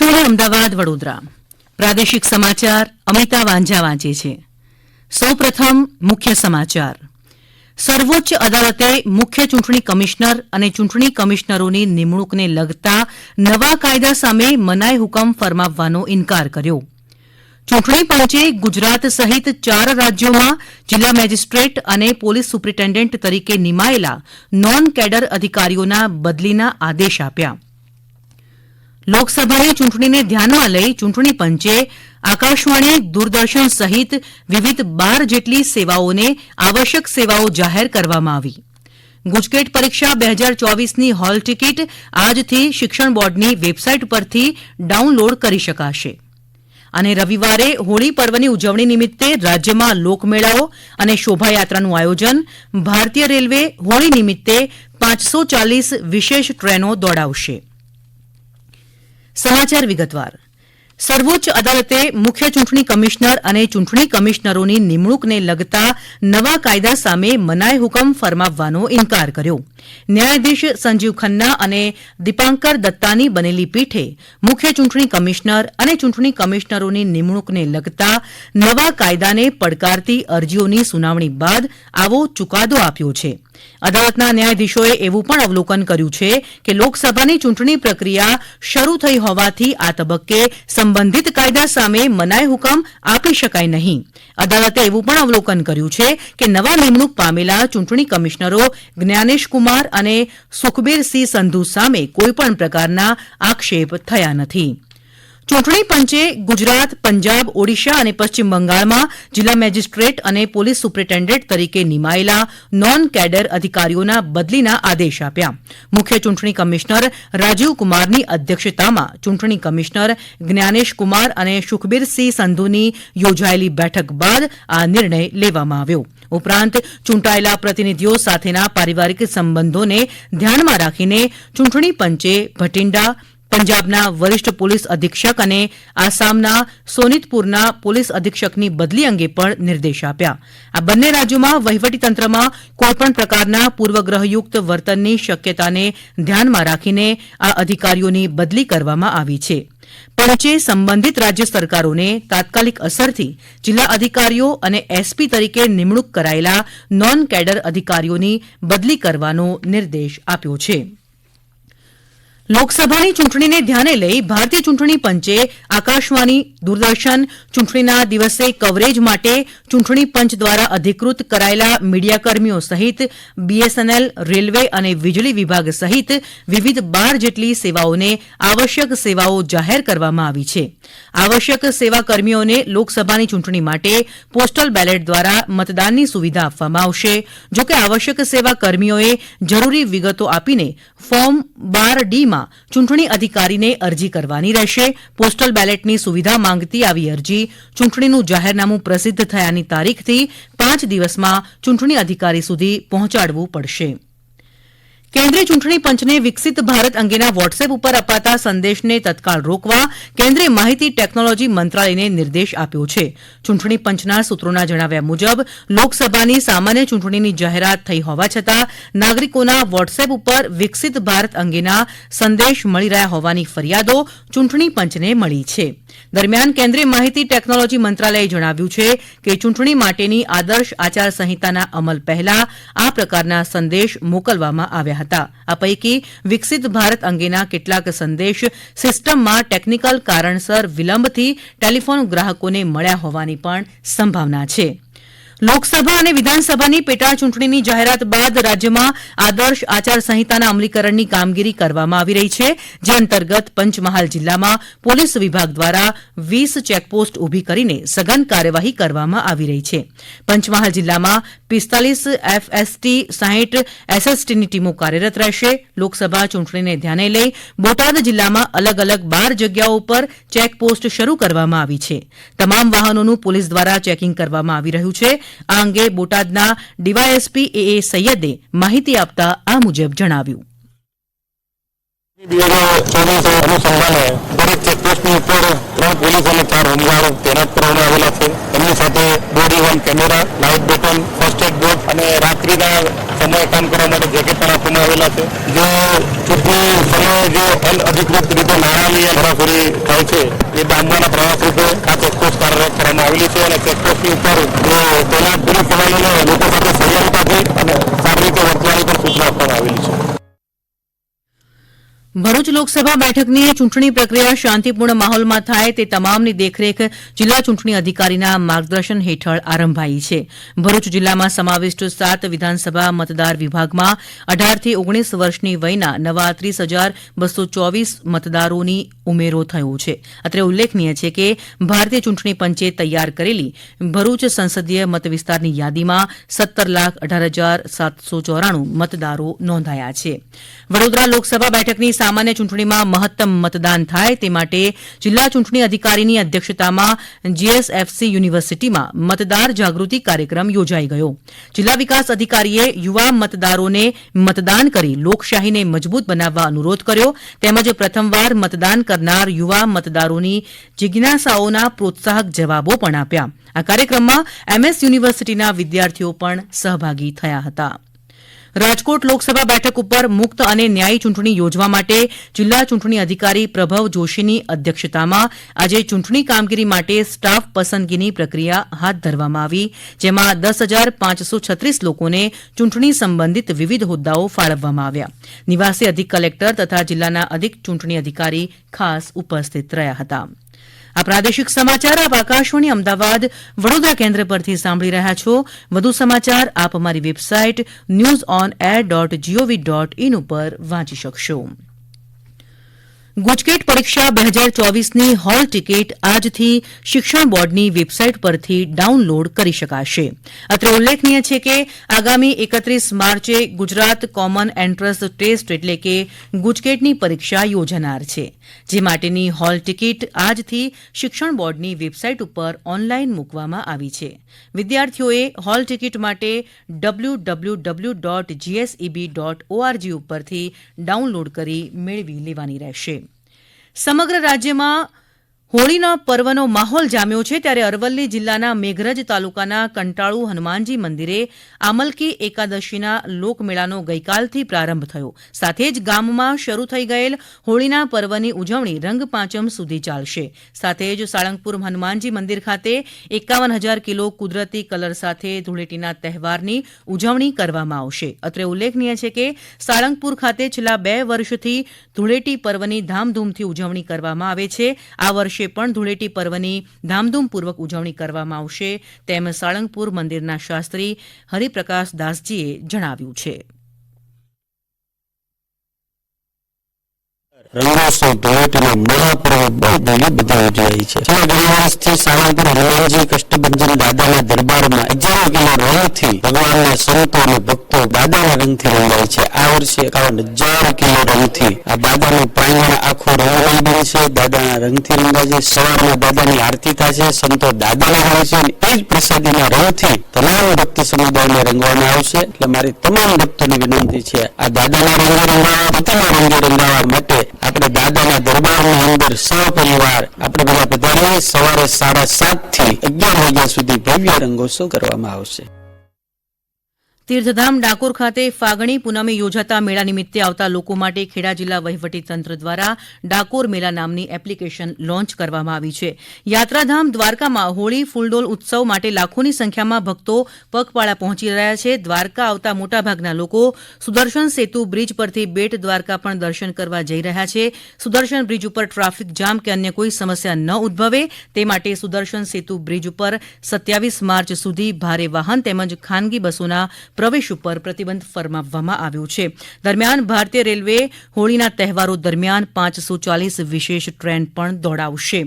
આકાશવાણી અમદાવાદ, વડોદરા. પ્રાદેશિક સમાચાર અમિતા વાંઝા વાંચે છે. સૌપ્રથમ મુખ્ય સમાચાર. સર્વોચ્ચ અદાલતે મુખ્ય ચૂંટણી કમિશનર અને ચૂંટણી કમિશનરોની નિમણૂકને લગતા નવા કાયદા સામે મનાઈ હુકમ ફરમાવવાનો ઇનકાર કર્યો. ચૂંટણી પંચે ગુજરાત સહિત ચાર રાજ્યોમાં જિલ્લા મેજિસ્ટ્રેટ અને પોલીસ સુપ્રિન્ટેન્ડન્ટ તરીકે નિમાયેલા નોન કેડર અધિકારીઓના બદલીના આદેશ આપ્યા. લોકસભાની ચૂંટણીને ધ્યાનમાં લઈ ચૂંટણી પંચે આકાશવાણી, દૂરદર્શન સહિત વિવિધ બાર જેટલી સેવાઓને આવશ્યક સેવાઓ જાહેર કરવામાં આવી. ગુજકેટ પરીક્ષા બે હજાર ચોવીસની હોલ ટિકિટ આજથી શિક્ષણ બોર્ડની વેબસાઇટ પરથી ડાઉનલોડ કરી શકાશે. અને રવિવારે હોળી પર્વની ઉજવણી નિમિત્તે રાજ્યમાં લોકમેળાઓ અને શોભાયાત્રાનું આયોજન, ભારતીય રેલવે હોળી નિમિત્તે પાંચસો ચાલીસ વિશેષ ટ્રેનો દોડાવશે. સમાચાર વિગતવાર. સર્વોચ્ચ અદાલતે મુખ્ય ચૂંટણી કમિશનર અને ચૂંટણી કમિશનરોની નિમણૂકને લગતા નવા કાયદા સામે મનાઈ હુકમ ફરમાવવાનો ઇનકાર કર્યો. ન્યાયાધીશ સંજીવ ખન્ના અને દીપાંકર દત્તાની બનેલી પીઠે મુખ્ય ચૂંટણી કમિશનર અને ચૂંટણી કમિશનરોની નિમણૂકને લગતા નવા કાયદાને પડકારતી અરજીઓની સુનાવણી બાદ આવો ચુકાદો આપ્યો છે. અદાલતના ન્યાયાધીશોએ એવું પણ અવલોકન કર્યું છે કે લોકસભાની ચૂંટણી પ્રક્રિયા શરૂ થઈ હોવાથી આ તબક્કે સંબંધિત કાયદા સામે મનાઈ હુકમ આપી શકાય નહીં. અદાલતે એવું પણ અવલોકન કર્યું છે કે નવા નિમણૂક પામેલા ચૂંટણી કમિશનરો જ્ઞાનેશ કુમાર અને સુખબીરસિંહ સંધુ સામે કોઈપણ પ્રકારના આક્ષેપ થયા નથી. ચૂંટણી પંચે ગુજરાત, પંજાબ, ઓડિશા અને પશ્ચિમ બંગાળમાં જિલ્લા મેજિસ્ટ્રેટ અને પોલીસ સુપ્રિન્ટેન્ડન્ટ તરીકે નિમાયેલા નોન કેડર અધિકારીઓના બદલીના આદેશ આપ્યા. મુખ્ય ચૂંટણી કમિશનર રાજીવ કુમારની અધ્યક્ષતામાં ચૂંટણી કમિશનર જ્ઞાનેશ કુમાર અને સુખબીરસિંહ સંધુની યોજાયેલી બેઠક બાદ આ નિર્ણય લેવામાં આવ્યો. ઉપરાંત ચૂંટાયેલા પ્રતિનિધિઓ સાથેના પારિવારિક સંબંધોને ધ્યાનમાં રાખીને ચૂંટણી પંચે ભટિંડા પંજાબના વરિષ્ઠ પોલીસ અધિક્ષક અને આસામના સોનિતપુરના પોલીસ અધિક્ષકની બદલી અંગે પણ નિર્દેશ આપ્યા. આ બંને રાજ્યોમાં વહીવટીતંત્રમાં કોઈપણ પ્રકારના પૂર્વગ્રહયુક્ત વર્તનની શક્યતાને ધ્યાનમાં રાખીને આ અધિકારીઓની બદલી કરવામાં આવી છે. પંચે સંબંધિત રાજ્ય સરકારોને તાત્કાલિક અસરથી જિલ્લા અધિકારીઓ અને એસપી તરીકે નિમણૂક કરાયેલા નોન કેડર અધિકારીઓની બદલી કરવાનો નિર્દેશ આપ્યો છે. લોકસભાની ચૂંટણીને ધ્યાને લઈ ભારતીય ચૂંટણી પંચે આકાશવાણી, દૂરદર્શન, ચૂંટણીના દિવસે કવરેજ માટે ચૂંટણી પંચ દ્વારા અધિકૃત કરાયેલા મીડિયાકર્મીઓ સહિત બીએસએનએલ, રેલવે અને વીજળી વિભાગ સહિત વિવિધ બાર જેટલી સેવાઓને આવશ્યક સેવાઓ જાહેર કરવામાં આવી છે. આવશ્યક સેવા કર્મીઓને લોકસભાની ચૂંટણી માટે પોસ્ટલ બેલેટ દ્વારા મતદાનની સુવિધા આપવામાં આવશે. જોકે આવશ્યક સેવા કર્મીઓએ જરૂરી વિગતો આપીને ફોર્મ બાર ડીમાં ચૂંટણી અધિકારીને અરજી કરવાની રહેશે. પોસ્ટલ બેલેટની સુવિધા માંગતી આવી અરજી ચૂંટણીનું જાહેરનામું પ્રસિદ્ધ થયાની તારીખથી પાંચ દિવસમાં ચૂંટણી અધિકારી સુધી પહોંચાડવું પડશે. કેન્દ્રીય ચૂંટણી પંચને વિકસિત ભારત અંગેના વોટ્સએપ ઉપર અપાતા સંદેશને તત્કાળ રોકવા કેન્દ્રીય માહિતી ટેકનોલોજી મંત્રાલયને નિર્દેશ આપ્યો છે. ચૂંટણી પંચના સૂત્રોના જણાવ્યા મુજબ, લોકસભાની સામાન્ય ચૂંટણીની જાહેરાત થઈ હોવા છતાં, નાગરિકોના વોટ્સએપ ઉપર વિકસિત ભારત અંગેના સંદેશ મળી રહ્યા હોવાની ફરિયાદો ચૂંટણી પંચને મળી છે. દરમિયાન કેન્દ્રીય માહિતી ટેકનોલોજી મંત્રાલયે જણાવ્યું છે કે ચૂંટણી માટેની આદર્શ આચારસંહિતાના અમલ પહેલા આ પ્રકારના સંદેશ મોકલવામાં આવ્યા આ પૈકી વિકસિત ભારત અંગેના કેટલાક સંદેશ સિસ્ટમમાં ટેકનિકલ કારણસર વિલંબથી ટેલિફોન ગ્રાહકોને મળ્યા હોવાની પણ સંભાવના છે. લોકસભા અને વિધાનસભાની પેટા ચૂંટણીની જાહેરાત બાદ રાજ્યમાં આદર્શ આચાર સંહિતાના અમલીકરણની કામગીરી કરવામાં આવી રહી છે, જે અંતર્ગત પંચમહાલ જિલ્લામાં પોલીસ વિભાગ દ્વારા વીસ ચેકપોસ્ટ ઊભી કરીને સઘન કાર્યવાહી કરવામાં આવી રહી છે. પંચમહાલ જિલ્લામાં પિસ્તાલીસ એફએસટી, સાહીઠ એસએસટીની ટીમો કાર્યરત રહેશે. લોકસભા ચૂંટણીને ધ્યાને લઈ બોટાદ જિલ્લામાં અલગ અલગ બાર જગ્યાઓ પર ચેકપોસ્ટ શરૂ કરવામાં આવી છે. તમામ વાહનોનું પોલીસ દ્વારા ચેકિંગ કરવામાં આવી રહ્યું છે. આ અંગે બોટાદના ડીવાયએસપી એ એ સૈયદે માહિતી આપતા આ મુજબ જણાવ્યું. બે હજાર અનુસંધાને દરેક ચેકપોસ્ટની ઉપર ત્રણ ચાર કરવામાં આવેલા છે. એમની સાથે body worn camera, light button, first aid boat અને રાત્રિના સમયે કામ કરવા માટે જેકેટ પણ આપવામાં આવેલા છે, જે ચૂંટણી સમયે જે અનઅધિકૃત રીતે નાણાં લઈ થાય છે, એ ડામવાના પ્રયાસ રૂપે આ ચેકપોસ્ટ કાર્યરત કરવામાં આવેલી છે અને ચેકપોસ્ટની ઉપર જે તૈનાત પૂરી સમયને લોકો સાથે સંયમતાથી અને સારી રીતે વર્તવાની પણ સૂચના આપવામાં આવેલી છે ભરૂચ લોકસભા બેઠકની ચૂંટણી પ્રક્રિયા શાંતિપૂર્ણ માહોલમાં થાય તે તમામની દેખરેખ જિલ્લા ચૂંટણી અધિકારીના માર્ગદર્શન હેઠળ આરંભાઈ છે. ભરૂચ જિલ્લામાં સમાવિષ્ટ સાત વિધાનસભા મતદાર વિભાગમાં અઢારથી ઓગણીસ વર્ષની વયના નવા ત્રીસ હજાર બસો ચોવીસ મતદારોની ઉમેરો થયો છે. અત્રે ઉલ્લેખનીય છે કે ભારતીય ચૂંટણી પંચે તૈયાર કરેલી ભરૂચ સંસદીય મતવિસ્તારની યાદીમાં સત્તર લાખ અઢાર હજાર સાતસો ચોરાણું મતદારો નોંધાયા છે. વડોદરા લોકસભા બેઠકની સામાન્ય ચૂંટણીમાં મહત્તમ મતદાન થાય તે માટે જિલ્લા ચૂંટણી અધિકારીની અધ્યક્ષતામાં જીએસએફસી યુનિવર્સિટીમાં મતદાર જાગૃતિ કાર્યક્રમ યોજાઈ ગયો. જિલ્લા વિકાસ અધિકારીએ યુવા મતદારોને મતદાન કરી લોકશાહીને મજબૂત બનાવવા અનુરોધ કર્યો તેમજ પ્રથમવાર મતદાન કરનાર યુવા મતદારોની જિજ્ઞાસાઓના પ્રોત્સાહક જવાબો પણ આપ્યા. આ કાર્યક્રમમાં એમએસ યુનિવર્સિટીના વિદ્યાર્થીઓ પણ સહભાગી થયા હતા. રાજકોટ લોકસભા બેઠક ઉપર મુક્ત અને ન્યાયી ચૂંટણી યોજવા માટે જિલ્લા ચૂંટણી અધિકારી પ્રભવ જોશીની અધ્યક્ષતામાં આજે ચૂંટણી કામગીરી માટે સ્ટાફ પસંદગીની પ્રક્રિયા હાથ ધરવામાં આવી, જેમાં દસ હજાર પાંચસો છત્રીસ લોકોને ચૂંટણી સંબંધિત વિવિધ હોદ્દાઓ ફાળવવામાં આવ્યા. નિવાસી અધિક કલેક્ટર તથા જિલ્લાના અધિક ચૂંટણી અધિકારી ખાસ ઉપસ્થિત રહ્યા હતા. આ પ્રાદેશિક સમાચાર આપ આકાશવાણી અમદાવાદ વડોદરા કેન્દ્ર પરથી સાંભળી રહ્યા છો. વધુ સમાચાર આપ અમારી website news on air dot GOV dot in ઉપર વાંચી શકશો. ગુજકેટ પરીક્ષા બે હજાર ચોવીસની હોલ ટિકિટ આજથી શિક્ષણ બોર્ડની વેબસાઇટ પરથી ડાઉનલોડ કરી શકાશે. અત્રે ઉલ્લેખનીય છે કે આગામી એકત્રીસ માર્ચે ગુજરાત કોમન એન્ટ્રન્સ ટેસ્ટ એટલે કે ગુજકેટની પરીક્ષા યોજાનાર છે. જે માટેની હોલ ટિકિટ આજથી શિક્ષણ બોર્ડની વેબસાઇટ ઉપર ઓનલાઇન મૂકવામાં આવી છે. વિદ્યાર્થીઓએ હોલ ટિકિટ માટે W W W dot GSEB dot ORG ઉપરથી ડાઉનલોડ કરી મેળવી લેવાની રહેશે. સમગ્ર રાજ્યમાં હોળીનો પર્વનો માહોલ જામ્યો છે ત્યારે અરવલ્લી જિલ્લાના મેઘરજ તાલુકાના કંટાળુ હનુમાનજી મંદિરે આમલકી એકાદશીના લોકમેળાનો ગઈકાલથી પ્રારંભ થયો. સાથે જ ગામમાં શરૂ થઈ ગયેલ હોળીના પર્વની ઉજવણી રંગપાંચમ સુધી ચાલશે. સાથે જ સાળંગપુર હનુમાનજી મંદિર ખાતે એકાવન હજાર કિલો કુદરતી કલર સાથે ધૂળેટીના તહેવારની ઉજવણી કરવામાં આવશે. અત્રે ઉલ્લેખનીય છે કે સાળંગપુર ખાતે છેલ્લા બે વર્ષથી ધૂળેટી પર્વની ધામધૂમથી ઉજવણી કરવામાં આવે છે. આ વર્ષે પણ ધૂળેટી પર્વની ધામધૂમપૂર્વક ઉજવણી કરવામાં આવશે. તેમ સાળંગપુર મંદિરના શાસ્ત્રી હરિપ્રકાશ દાસજીએ જણાવ્યું છે. રંગોત્સવ ધૂળેટીનો મહાપર્વ બહુ ભવ્ય બધા ઉજવાય છે. છેલ્લા ઘણા વર્ષથી સાળંગપુર હનુમાનજી કષ્ટભંજન દાદાના દરબારમાં હજારો કિલો રંગથી ભગવાનના સંતો અને ભક્તો દાદાના રંગથી રંગાય છે. આ વર્ષે એકાવન હજાર કિલો રંગથી આ દાદાનું પ્રાંગણ આખું રંગમય છે. દાદાના રંગથી રંગાશે સવારમાં દાદાની આરતી થશે સંતો દાદાના રંગે છે એ જ પ્રસાદીના રંગથી તમામ ભક્તિ સમુદાયને રંગવામાં આવશે. એટલે મારી તમામ ભક્તોને વિનંતી છે, આ દાદાના રંગે રંગાવા, પોતાના રંગે રંગાવા માટે આપણે દાદાના દરબારની અંદર સહપરિવાર, આપણે બધા પધારીએ. સવારે સાડા સાતથી અગિયાર વાગ્યા સુધી ભવ્ય રંગોત્સવ કરવામાં આવશે. તીર્થધામ ડાકોર ખાતે ફાગણી પૂનમે યોજાતા મેળા નિમિત્તે આવતા લોકો માટે ખેડા જિલ્લા વહીવટી તંત્ર દ્વારા ડાકોર મેળા નામની એપ્લિકેશન લોન્ચ કરવામાં આવી છે. યાત્રાધામ દ્વારકામાં હોળી, ફૂલડોલ ઉત્સવ માટે લાખોની સંખ્યામાં ભક્તો પગપાળા પહોંચી રહ્યા છે. દ્વારકા આવતા મોટાભાગના લોકો સુદર્શન સેતુ બ્રિજ પરથી બેટ દ્વારકા પણ દર્શન કરવા જઈ રહ્યા છે. સુદર્શન બ્રિજ ઉપર ટ્રાફિક જામ કે અન્ય કોઈ સમસ્યા ન ઉદ્ભવે તે માટે સુદર્શન સેતુ બ્રિજ ઉપર સત્યાવીસ માર્ચ સુધી ભારે વાહન તેમજ ખાનગી બસોના પ્રવેશ ઉપર પ્રતિબંધ ફરમાવવામાં આવ્યો છે. દરમિયાન ભારતીય રેલવે હોળીના તહેવારો દરમિયાન પાંચસો ચાલીસ વિશેષ ટ્રેન પણ દોડાવશે.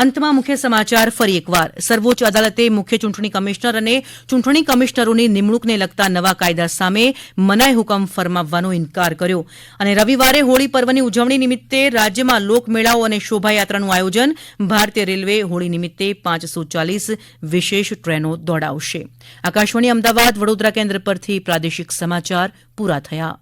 અંતમાં મુખ્ય સમાચાર ફરી એકવાર. સર્વોચ્ચ અદાલતે મુખ્ય ચૂંટણી કમિશનર અને ચૂંટણી કમિશનરોની નિમણૂકને લગતા નવા કાયદા સામે મનાઈ હુકમ ફરમાવવાનો ઇનકાર કર્યો. અને રવિવારે હોળી પર્વની ઉજવણી નિમિત્તે રાજ્યમાં લોકમેળાઓ અને શોભાયાત્રાનું આયોજન ભારતીય રેલવે હોળી નિમિત્તે પાંચસો ચાલીસ વિશેષ ટ્રેનો દોડાવશે. આકાશવાણી અમદાવાદ, વડોદરા કેન્દ્ર પરથી પ્રાદેશિક સમાચાર પૂરા થયા.